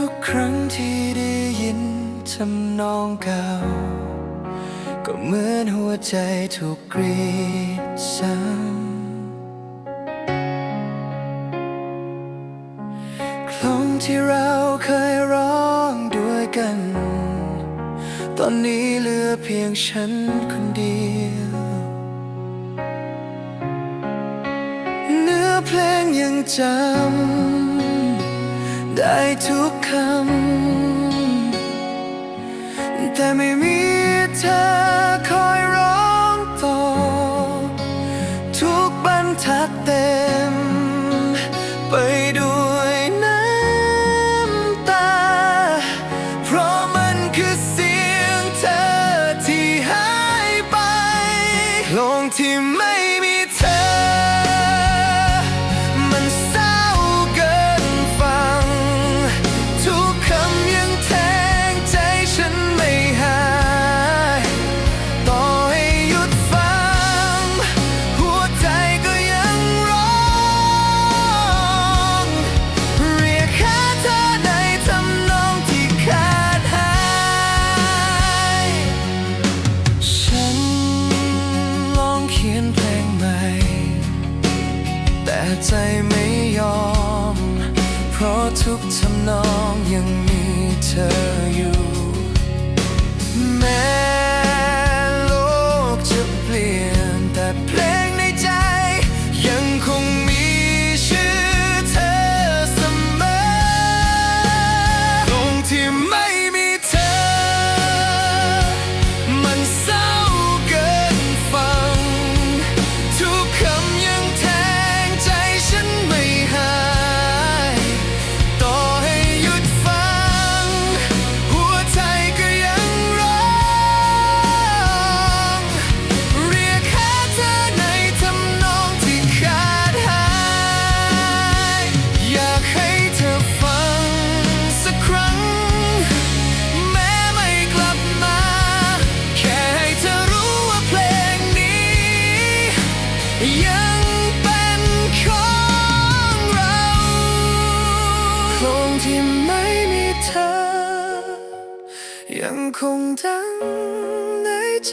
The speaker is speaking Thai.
ทุกครั้งที่ได้ยินทำนองเก่า ก็เหมือนหัวใจถูกกรีดซ้ำคลงที่เราเคยร้องด้วยกัน ตอนนี้เหลือเพียงฉันคนเดียวเนื้อเพลงยังจำ ได้ทุกคำ แต่ไม่มีเธอคอยร้องต่อ ทุกบรรทัดเต็ม ไปด้วยน้ำตา เพราะมันคือเสียงเธอที่หายไป ลงที่ไม่ ใจไม่ยอม เพราะทุกทำนองยัง ยังเป็นของเราคงที่ไม่มีเธอ ยังคงดังในใจ